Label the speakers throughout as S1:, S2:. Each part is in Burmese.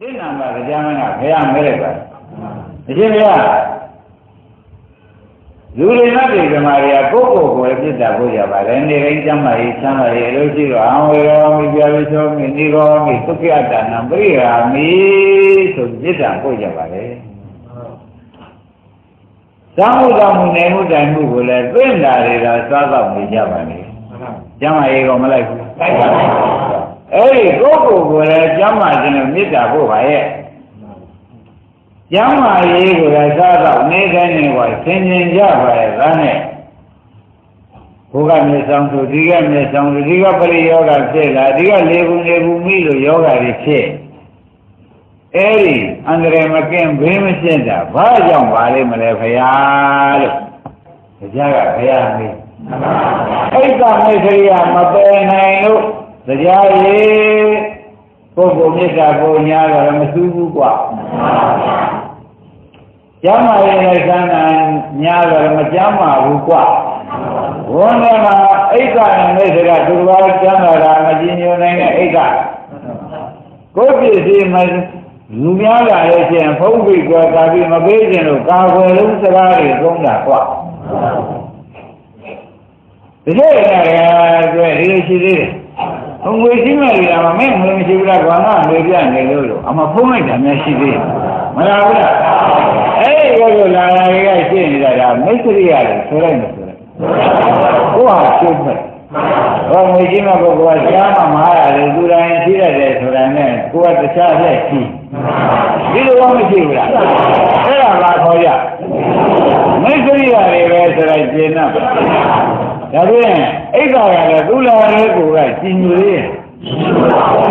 S1: ဒီနာမှာကြာမင်းကဘုရားမဲလိုက်ပါအရှင်ဘုရားလူတွေနဲ့ဒီဓမ္မတွေကကိုယ့်ကိုယ်ကိုယ်ပြစ်တာဖို့ကြပါလေနေတိုင်းကျမ်းမာရေးချမ်းသာရေးအလို့ရှိတော့အံဝေရောမိပြာပိသောမိနိရောမိသုခိအတ္တနာပရိယာမိဆိုပြစ်တာဖို့ကြပါလေသာမှုတော်မူနေမှုတိုင်မှုကိုလည်းသိတာတွေကစားတော့နေကြပါလေကျမ်းမာရေးကောမလိုက်ဘူးလိုက်ပါဘူး အဲ့ဒီကိုယ့်ကိုယ်ကိုယ်လည်းကျမ်းမာခြင်းနဲ့မေတ္တာဖို့ပါရဲ့ကျမ်းမာရေးကိုလည်းစားတော့နေတိုင်းနေပါဆင်ခြင်ကြပါရဲ့ဒါနဲ့ဘုရားမြေဆောင်ဆိုဒီကမြေဆောင်ဆိုဒီကပရိယောဂဖြစ်လာဒီကလေဘူးလေဘူးမိလို့ယောဂတွေဖြစ်အဲ့ဒီအန္တရာယ်မကင်းဘေးမရှင်းတာဘာကြောင့်ပါလိမ့်မလဲဖရာလို့တရားကဖရာမေးအိတ်ကမေခရိယာမပယ်နိုင်လို့ တရားရေပုဂ္ဂိုလ်မြစ်တာပုံညာတော့မစူးဘူးကွာကျမ်းမာရင်လည်းဆန်းတာညာတော့မကျမ်းမာဘူးကွာဝန်ထဲမှာအိက္ခနဲ့မိစ္ဆကသူတော်ကျမ်းမာတာမကြည်ညိုနိုင်တဲ့အိက္ခကိုယ်ပြည့်စည်မှလူများလာလို့ရှိရင်ဖုံးပြီးကွာကာပြီးမပေးခြင်းလို့ကာွယ်လုံးစကားတွေသုံးတာကွာတကယ်ကလည်းဒီလိုရှိသေးတယ် ငွေရှိမဲ့လူကမင်းငွေမရှိဘူးလားကွာငါငွေပြနေလို့လို့အမဖုံးလိုက်တာများရှိသေးတယ်။မလားဘူးလား။အဲ့ဒီလိုလာလာတွေကရှင်းနေတာကမိတ်ဆွေရတယ်ဆိုလိုက်မယ်ဆိုလိုက်။ကိုဟာရှင်းမဲ့။ဟောငွေရှိမဲ့ပုဂ္ဂိုလ်ကရှားမှမဟာရတယ်သူတိုင်းရှိရတယ်ဆိုတာနဲ့ကိုကတခြားလက်ရှိ။ဒီလိုမှမရှိဘူးလား။အဲ့ဒါကခေါ်ကြ။မိတ်ဆွေရတယ်ပဲဆိုလိုက်ရှင်းတော့ ဒါဖြင့်အိက္ခာရလည်းသူ့လာရဲ့ကိုကကြည်ညိုသေးရဲ့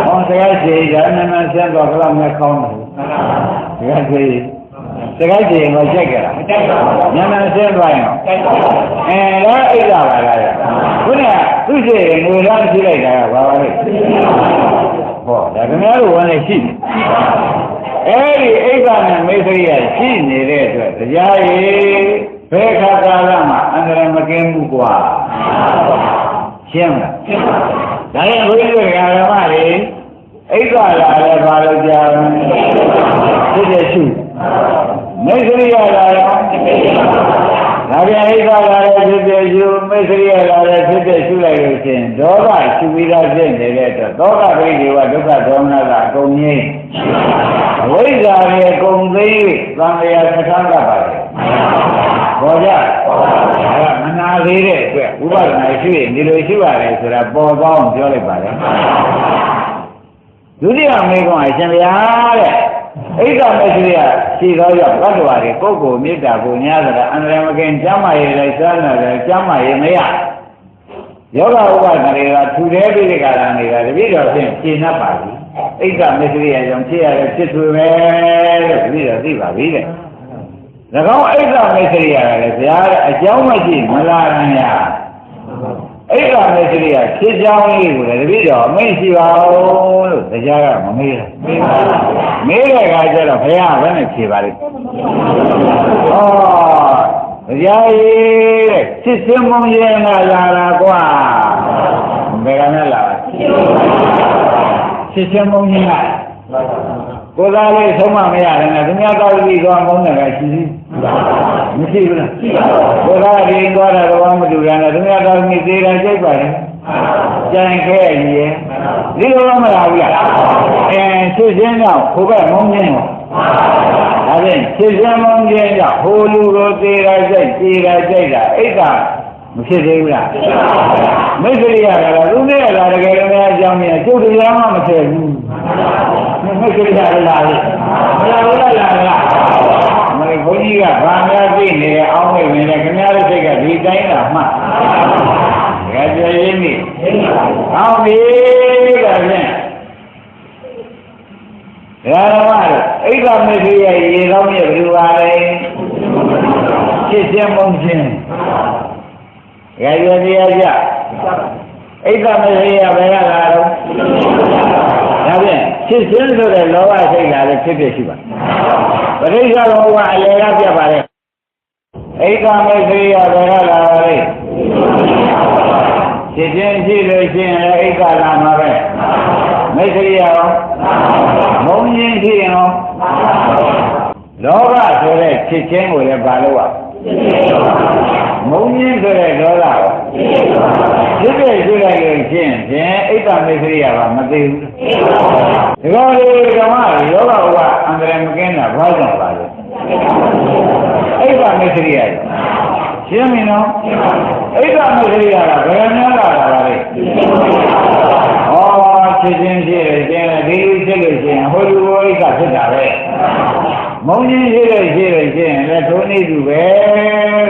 S1: ဟောတရားရှိရနန္ဒဆင်းတော့ဘယ်လောက်မဲ့ကောင်းတယ်တရားရှိတရားရှိရင်တော့ကြိုက်ကြတာမကြိုက်ပါဘူးနန္ဒဆင်းသွားရင်တော့ကြိုက်ပါဘူးအဲတော့အိက္ခာပါလားခုနကသူ့ရှိရင်ငွေလားရှိလိုက်တာကဘာပါလဲဟောဒါခင်ဗျားတို့ဝင်နေရှိတယ်အဲ့ဒီအိက္ခာနဲ့မေခရိယရှိနေတဲ့အတွက်တရားရည်ဘယ်ခါကာလမှာအန္တရာယ်မကင်းဘူးကွာ ရှင်းမလားရှင်းပါပြီဒါရင်ဘုရားတွေကဓမ္မတွေအိက္ခလာလည်းဘာလို့ကြာလဲဖြစ်တဲ့ရှုမေခရိယလာရောဒါပြန်အိက္ခလာလည်းဖြစ်တဲ့ရှုမေခရိယလာလည်းဖြစ်တဲ့ရှုလိုက်လို့ချင်းဒေါသရှုပြီးသားဖြစ်နေတဲ့အတွက်သောကပရိဒီဝဒုက္ခဒေါမနကအကုန်ငြိမ်းအဝိဇ္ဇာရဲ့အကုန်သိ၍သံဃာသထမ်းတတ်ပါတယ် ပေါ်ကြအဲ့မနာသေးတဲ့အတွက်ဥပဒနာရှိရင်ဒီလိုရှိပါတယ်ဆိုတာပေါ်ပေါင်းပြောလိုက်ပါလေဒုတိယမေကွန်အရှင်ဘုရားတဲ့ဣဒ္ဓမေသရိယရှိသောကြောင့်ဘတ်တော်ရီပုဂ္ဂိုလ်မေတ္တာကိုညာဆိုတာအန္တရာယ်မကင်ကျမ်းမာရေးလိုက်စားနေတယ်ကျမ်းမာရေးမရယောဂဥပဒနာတွေကထူတဲ့ပိဋကရာနေတာတပည့်တော်ဖြင့်ရှင်း납ပါပြီဣဒ္ဓမေသရိယကြောင့်ဖြစ်ရတဲ့ဖြစ်သူပဲလို့တပည့်တော်သိပါပြီတဲ့၎ င်းအိဋ္ဌမေစရိယကလည်းဘုရားတဲ့အကြောင်းမရှိမလာရင်ရအိဋ္ဌမေစရိယဖြစ်ကြောင်းလေးကိုလည်းတပည့်တော်အမိန့်ရှိပါဦးလို့တရားကမမေးဘူးမေးပါဘူးမေးတဲ့အခါကျတော့ဘုရားဘယ်နဲ့ဖြေပါလိမ့်ဩတရားကြီးတဲ့စစ်စင်းမုံရဲငါလာတာကွာဘယ်ကနဲ့လာစစ်စင်းမုံကြီးက ကိုယ်သားလေးဆုံးမမရတယ်နဲ့သူများကောက်ပြီးသွားမုန်းတယ်ကရှိသေးမရှိဘူးလားရှိပါဘူးကိုယ်သားဒီသွားတာတော့မတူရနဲ့သူများကောက်ပြီးသေးတာကြိုက်ပါလေကြံခဲရည်ရဲ့ဒီလိုမလာဘူးလားအဲသူချင်းတော့ဘုဘမုန်းခြင်းတော့ဒါဖြင့်သူချင်းမုန်းခြင်းကြောင့်ဟိုလူကိုသေးတာကြိုက်သေးတာကြိုက်တာအိတ်ကမဖြစ်သေးဘူးလားမိတ်ဆွေရတာကသူနဲ့ကတကယ်လည်းအကြောင်းများကျုပ်တရားမှမထည့်ဘူး မိတ်ဆွေရလာလေမလာဘူးလားလာလားမလေးဘုန်းကြီးကဗာများသိနေတယ်အောင်းမိတ်နေတယ်ခင်ဗျားတို့စိတ်ကဒီတိုင်းလာမှတ်ဒါကြရင်းနေဟောပြီဒါဖြင့်ဒါရမတို့အိဋ္ဌမေခေရဲ့ရေကောင်းမြတ်ဘယ်လိုပါလဲဖြစ်ခြင်းမုန်းခြင်းရရတရားကြအိဋ္ဌမေခေရဘယ်ကလာတော့ ဒါဖြင့်ဖြစ်ခြင်းဆိုတဲ့လောဘစိတ်လာလည်းဖြစ်ဖြစ်ရှိပါပရိစ္ဆေဘောကအလေကပြတ်ပါလေအိဋ္ဌမေခေရဘယ်ကလာပါလဲဖြစ်ခြင်းရှိလို့ရှိရင်လည်းအိဋ္ဌလာမှာပဲမမိတ်ကလေးရောမုံရင်ရှိရင်ရောလောဘဆိုတဲ့ချစ်ချင်းကိုလည်းပါလို့ရမုံရင်ဆိုတဲ့ဒေါသကို ဖြစ်ဖြစ်ရှိလိုက်လို့ရှင်းဖြင့်အိတ်တမိတ်ကလေးကမသိဘူးဒီကောလေးဓမ္မယောဂဘဝအန္တရာယ်မကင်းတာဘာကြောင့်ပါလဲအိတ်တမိတ်ကလေးရရှင်းပြီနော်အိတ်တမိတ်ကလေးရတာဘယ်များလာတာလဲဩချစ်ချင်းဖြစ်တယ်ကျင်းဒီလိုဖြစ်လို့ရှိရင်ဟိုလူဟိုအိတ်ကဖြစ်တာပဲမုံချင်းရှိတယ်ရှိတယ်ရှိရင်လည်းထိုးနေသူပဲ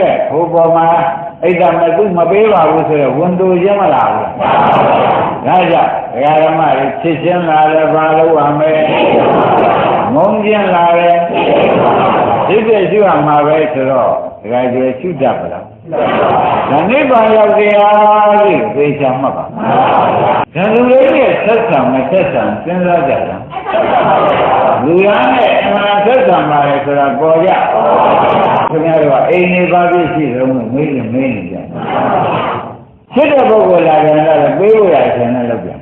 S1: တဲ့ဟိုပေါ်မှာ အိတ်တမသူမပေးပါဘူးဆိုတော့ဝန်တူချင်းမလာဘူးဒါကြောင့်ဒကာဓမ္မတွေချစ်ချင်းလာတယ်ဘာလို့ရမလဲမုံချင်းလာတယ်ဒီပြည့်ရှိရမှာပဲဆိုတော့ဒကာကျေရှုတတ်ပါလားဒါနိဗ္ဗာန်ရောက်တရားလို့သိချမှတ်ပါဒါလူလေးရဲ့ဆက်ဆံမဆက်ဆံစဉ်းစားကြတာ လူရမ်းနဲ့အမှန်ဆက်ဆံပါလေဆိုတာပေါ်ကြခင်ဗျားတို့ကအိမ်နေပါပြည့်ရှိတော့မေးရင်မေးနေကြဖြစ်တဲ့ပုဂ္ဂိုလ်လာကြတော့ပေးဖို့ရအရှင်နဲ့လုပ်ပြန်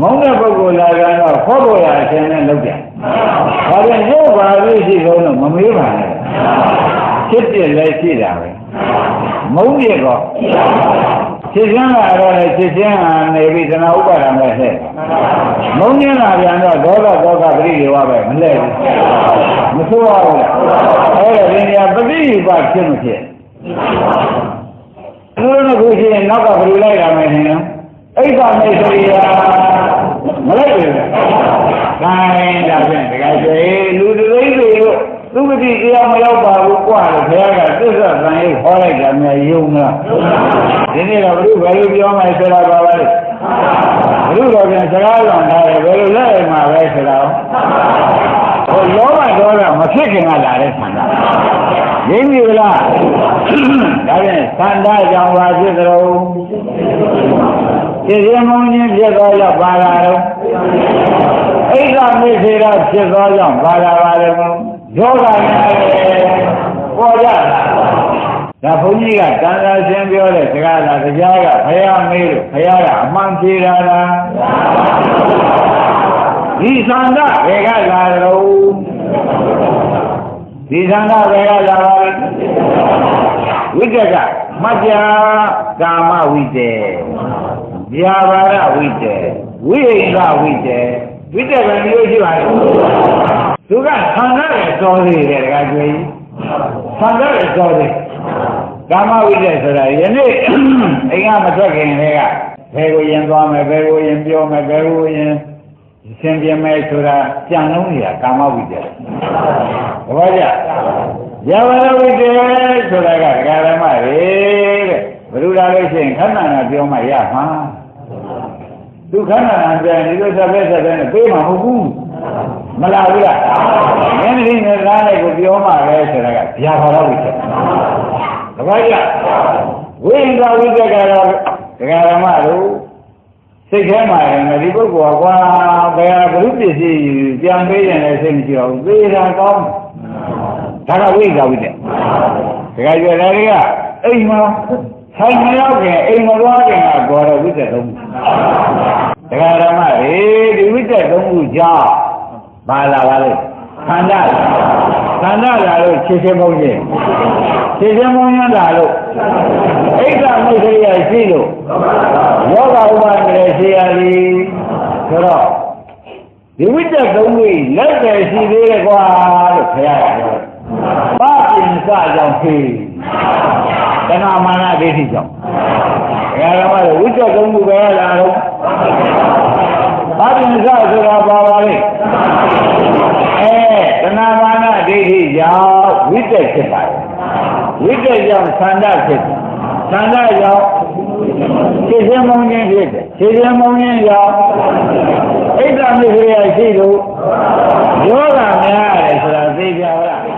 S1: မုန်းတဲ့ပုဂ္ဂိုလ်လာကြတော့ခေါ်ဖို့ရအရှင်နဲ့လုပ်ပြန်ဒါပြန်ရုပ်ပါပြည့်ရှိတော့မမေးပါနဲ့ဖြစ်တယ်လည်းရှိတာပဲမုန်းပြတော့ ဖြစ်ချင်းလာတော့လေဖြစ်ချင်းဟာနေပြီးသနာဥပါဒံပဲဟဲ့မုန်းချင်းလာပြန်တော့ဒေါသဒေါသပရိဒေဝပဲမလဲဘူးမဆိုးပါဘူးလားအဲ့ဒါဒီနေရာပฏิဥပဖြစ်မဖြစ်ဘုရားကခုရှိရင်နောက်ကဘယ်လိုလိုက်ရမလဲခင်ဗျာအိဋ္ဌမေသရိယာမလိုက်ဘူးခိုင်းဒါဖြင့်တကယ်ဆိုလူတွေတွေသူမတိတရားမရောက်ပါဘူးကွာလို့ဘုရားကသစ္စာသံရုပ်ဟောလိုက်တာများယုံလား ဒီနေ့တော့ဘုရားဘယ်လိုပြောမှဆိုတာပါလဲဘုရားတော်ပြန်စကားလောင်ထားတယ်ဘယ်လိုလဲမှာပဲဆိုတော့ဟိုလောဘဒေါသမဖြစ်ခင်ကလာတဲ့ဆန္ဒရင်းပြီလားဒါဖြင့်ဆန္ဒကြောင့်ပါဖြစ်ကြတော့ဖြစ်ရမုံချင်းဖြစ်သွားတော့ပါလာတော့အိဋ္ဌမေသေရဖြစ်သွားကြောင့်ပါလာပါလေမယောဂနဲ့ပေါ်ကြတာ ဒါဘုန်းကြီးကတန်ခါရှင်းပြောတဲ့စကားလားတရားကဘုရားမေးလို့ဘုရားကအမှန်ဖြေတာလားဒီသံဃဘယ်ကလာတော့ဒီသံဃဘယ်ကလာပါလဲဝိတ္တကမကြ္ဇာကာမဝိတ္တေဗျာပါရဝိတ္တေဝိဟိကဝိတ္တေဝိတ္တပဲမျိုးရှိပါလားသူကဆန္ဒရဲ့စောသေးတယ်တခါကျွေးဆန္ဒရဲ့စောသေး ကာမဝိတ္တဆိုတာယနေ့အိမ်ကမထွက်ခင်တည်းကဘယ်ကိုရင်သွားမယ်ဘယ်ကိုရင်ပြောမယ်ဘယ်ကိုရင်သင်ပြမယ်ဆိုတာကြံလုံးနေတာကာမဝိတ္တသဘောကျယဝရဝိတ္တဆိုတာကဒကာရမတွေတဲ့ဘယ်လိုလာလို့ရှိရင်ခန္ဓာနာပြောမှရမှာဒုက္ခနာနာပြန်ဒီလိုဆက်ပဲဆက်ပဲနဲ့ပေးမှာမဟုတ်ဘူးမလာဘူးလားမင်းဒီနဲ့ကားလိုက်ကိုပြောမှပဲဆိုတာကဗျာဘာလို့ဖြစ်တ ပည့်ကြဝိဉ္ဇဝိတ္တကတော့ဒကာရမတို့စိတ်ထဲမှာရင်ဒီပုဂ္ဂိုလ်ကကွာဘယ်ဟာဘုရုပစ္စည်းပြန်ပေးရင်လည်းစိတ်မကြည့်အောင်သေတာကောင်းဒါကဝိဉ္ဇဝိတ္တဒကာကျွယ်တွေကအိမ်မှာဆိုင်မရောက်ခင်အိမ်မသွားခင်ကဘောရဝိတ္တသုံးဒကာရမတွေဒီဝိတ္တသုံးခုကြောင့်ပါလာပါလေခန္ဓာခန္ဓာလာလို့ခြေချင်းမုံချင်း ခြေချင်းမုံချင်းလာလို့အိဋ္ဌမိတ်ခရိယာရှိလို့ယောဂဥပါဒရဲ့ရှိရသည်ဆိုတော့ဒီဝိတ္တသုံးခုလက်တယ်ရှိသေးတယ်ကွာလို့ခရရပြောပါပြင်စကြောင့်ဖြေတဏမာနဒိဋ္ဌိကြောင့်ဘယ်တော့မှဝိတ္တသုံးခုပဲလာတော့ဘာပြင်စဆိုတာပါပါလေအဲတဏမာနဒိဋ္ဌိကြောင့်ဝိတ္တဖြစ်ပါတယ် ဝိတ္တကြောင့်သန္တာဖြစ်တယ်သန္တာကြောင့်ခြေချင်းမုံချင်းဖြစ်တယ်ခြေချင်းမုံချင်းကြောင့်ဣဒ္ဓမိခရိယရှိလို့ယောဂများရတယ်ဆိုတာသိကြပါလား